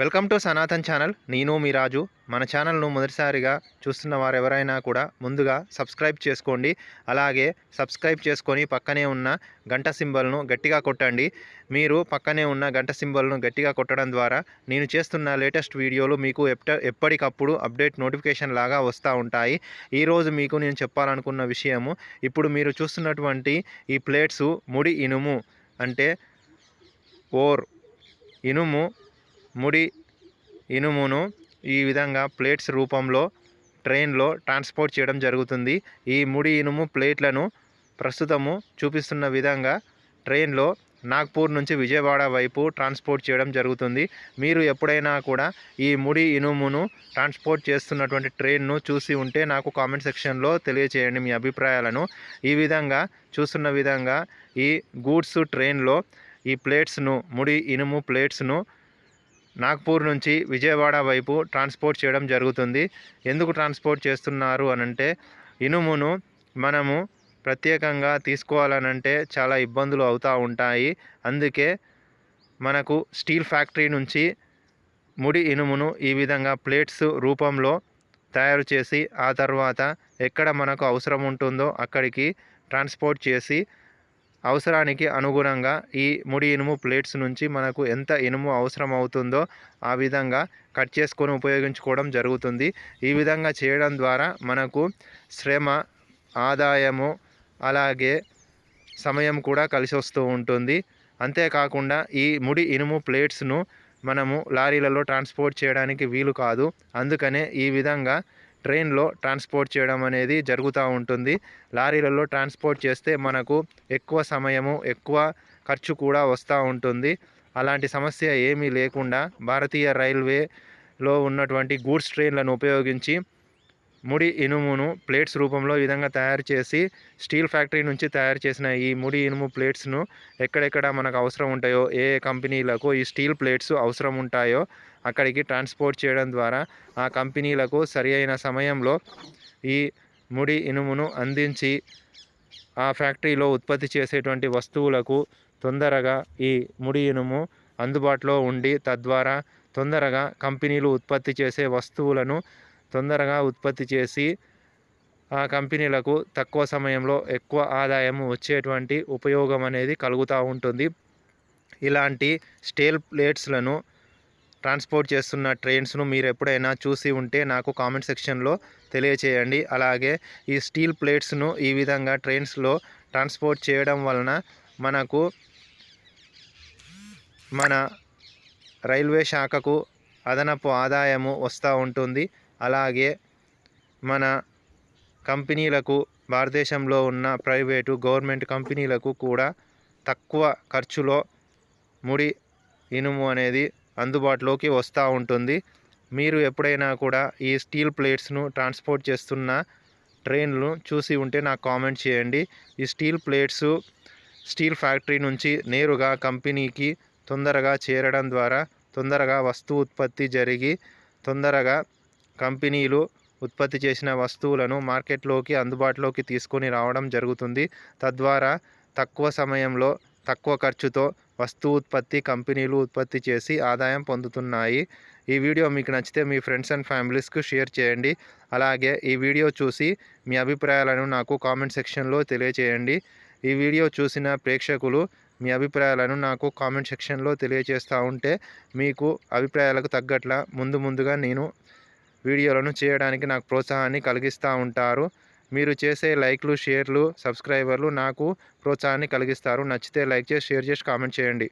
Welcome to Sanatan channel. నేను మీ రాజు. మన ఛానల్ను మొదటిసారిగా చూస్తున్న వారు ఎవరైనా కూడా ముందుగా సబ్స్క్రైబ్ చేసుకోండి. అలాగే సబ్స్క్రైబ్ చేసుకొని పక్కనే ఉన్న గంట సింబల్ను గట్టిగా కొట్టండి. మీరు పక్కనే ఉన్న గంట సింబల్ను గట్టిగా కొట్టడం ద్వారా నేను చేస్తున్న లేటెస్ట్ వీడియోలు మీకు ఎప్ప ఎప్పటికప్పుడు అప్డేట్ నోటిఫికేషన్ లాగా వస్తూ ఉంటాయి. ఈరోజు మీకు నేను చెప్పాలనుకున్న విషయము ఇప్పుడు మీరు చూస్తున్నటువంటి ఈ ప్లేట్స్ ముడి ఇనుము అంటే ఓర్ ఇనుము ముడి ఇనుమును ఈ విధంగా ప్లేట్స్ రూపంలో ట్రైన్లో ట్రాన్స్పోర్ట్ చేయడం జరుగుతుంది. ఈ ముడి ఇనుము ప్లేట్లను ప్రస్తుతము చూపిస్తున్న విధంగా ట్రైన్లో నాగ్పూర్ నుంచి విజయవాడ వైపు ట్రాన్స్పోర్ట్ చేయడం జరుగుతుంది. మీరు ఎప్పుడైనా కూడా ఈ ముడి ఇనుమును ట్రాన్స్పోర్ట్ చేస్తున్నటువంటి ట్రైన్ను చూసి ఉంటే నాకు కామెంట్ సెక్షన్లో తెలియచేయండి మీ అభిప్రాయాలను. ఈ విధంగా చూస్తున్న విధంగా ఈ గూడ్స్ ట్రైన్లో ఈ ప్లేట్స్ను ముడి ఇనుము ప్లేట్స్ను నాగ్పూర్ నుంచి విజయవాడ వైపు ట్రాన్స్పోర్ట్ చేయడం జరుగుతుంది. ఎందుకు ట్రాన్స్పోర్ట్ చేస్తున్నారు అనంటే ఇనుమును మనము ప్రత్యేకంగా తీసుకోవాలనంటే చాలా ఇబ్బందులు అవుతూ ఉంటాయి. అందుకే మనకు స్టీల్ ఫ్యాక్టరీ నుంచి ముడి ఇనుమును ఈ విధంగా ప్లేట్స్ రూపంలో తయారు చేసి ఆ తర్వాత ఎక్కడ మనకు అవసరం ఉంటుందో అక్కడికి ట్రాన్స్పోర్ట్ చేసి అవసరానికి అనుగుణంగా ఈ ముడి ఇనుము ప్లేట్స్ నుంచి మనకు ఎంత ఇనుము అవసరం అవుతుందో ఆ విధంగా కట్ చేసుకొని ఉపయోగించుకోవడం జరుగుతుంది. ఈ విధంగా చేయడం ద్వారా మనకు శ్రమ ఆదాయము అలాగే సమయం కూడా కలిసి వస్తూ ఉంటుంది. అంతేకాకుండా ఈ ముడి ఇనుము ప్లేట్స్ను మనము లారీలలో ట్రాన్స్పోర్ట్ చేయడానికి వీలు కాదు. అందుకనే ఈ విధంగా ట్రైన్లో ట్రాన్స్పోర్ట్ చేయడం అనేది జరుగుతూ ఉంటుంది. లారీలలో ట్రాన్స్పోర్ట్ చేస్తే మనకు ఎక్కువ సమయము ఎక్కువ ఖర్చు కూడా వస్తూ ఉంటుంది. అలాంటి సమస్య ఏమీ లేకుండా భారతీయ రైల్వేలో ఉన్నటువంటి గూడ్స్ ట్రైన్లను ఉపయోగించి ముడి ఇనుమును ప్లేట్స్ రూపంలో ఈ విధంగా తయారు చేసి స్టీల్ ఫ్యాక్టరీ నుంచి తయారు చేసిన ఈ ముడి ఇనుము ప్లేట్స్ను ఎక్కడెక్కడ మనకు అవసరం ఉంటాయో ఏ ఏ కంపెనీలకు ఈ స్టీల్ ప్లేట్స్ అవసరం ఉంటాయో అక్కడికి ట్రాన్స్పోర్ట్ చేయడం ద్వారా ఆ కంపెనీలకు సరి అయిన సమయంలో ఈ ముడి ఇనుమును అందించి ఆ ఫ్యాక్టరీలో ఉత్పత్తి చేసేటువంటి వస్తువులకు తొందరగా ఈ ముడి ఇనుము అందుబాటులో ఉండి తద్వారా తొందరగా కంపెనీలు ఉత్పత్తి చేసే వస్తువులను తొందరగా ఉత్పత్తి చేసి ఆ కంపెనీలకు తక్కువ సమయంలో ఎక్కువ ఆదాయం వచ్చేటువంటి ఉపయోగం అనేది కలుగుతూ ఉంటుంది. ఇలాంటి స్టీల్ ప్లేట్స్లను ట్రాన్స్పోర్ట్ చేస్తున్న ట్రైన్స్ను మీరు ఎప్పుడైనా చూసి ఉంటే నాకు కామెంట్ సెక్షన్లో తెలియచేయండి. అలాగే ఈ స్టీల్ ప్లేట్స్ను ఈ విధంగా ట్రైన్స్లో ట్రాన్స్పోర్ట్ చేయడం వలన మనకు మన రైల్వే శాఖకు అదనపు ఆదాయము వస్తూ ఉంటుంది. అలాగే మన కంపెనీలకు భారతదేశంలో ఉన్న ప్రైవేటు గవర్నమెంట్ కంపెనీలకు కూడా తక్కువ ఖర్చులో ముడి ఇనుము అనేది అందుబాటులోకి వస్తూ ఉంటుంది. మీరు ఎప్పుడైనా కూడా ఈ స్టీల్ ప్లేట్స్ను ట్రాన్స్పోర్ట్ చేస్తున్న ట్రైన్లు చూసి ఉంటే నాకు కామెంట్ చేయండి. ఈ స్టీల్ ప్లేట్స్ స్టీల్ ఫ్యాక్టరీ నుంచి నేరుగా కంపెనీకి తొందరగా చేరడం ద్వారా తొందరగా వస్తు ఉత్పత్తి జరిగి తొందరగా కంపెనీలు ఉత్పత్తి చేసిన వస్తువులను మార్కెట్లోకి అందుబాటులోకి తీసుకొని రావడం జరుగుతుంది. తద్వారా తక్కువ సమయంలో తక్కువ ఖర్చుతో వస్తు ఉత్పత్తి కంపెనీలు ఉత్పత్తి చేసి ఆదాయం పొందుతున్నాయి. ఈ వీడియో మీకు నచ్చితే మీ ఫ్రెండ్స్ అండ్ ఫ్యామిలీస్కు షేర్ చేయండి. అలాగే ఈ వీడియో చూసి మీ అభిప్రాయాలను నాకు కామెంట్ సెక్షన్లో తెలియచేయండి. ఈ వీడియో చూసిన ప్రేక్షకులు మీ అభిప్రాయాలను నాకు కామెంట్ సెక్షన్లో తెలియజేస్తూ ఉంటే మీకు అభిప్రాయాలకు తగ్గట్ల ముందు ముందుగా నేను వీడియోలను చేయడానికి నాకు ప్రోత్సాహాన్ని కలిగిస్తూ ఉంటారు. మీరు చేసే లైక్లు షేర్లు సబ్స్క్రైబర్లు నాకు ప్రోత్సాహాన్ని కలిగిస్తారు. నచ్చితే లైక్ చేసి షేర్ చేసి కామెంట్ చేయండి.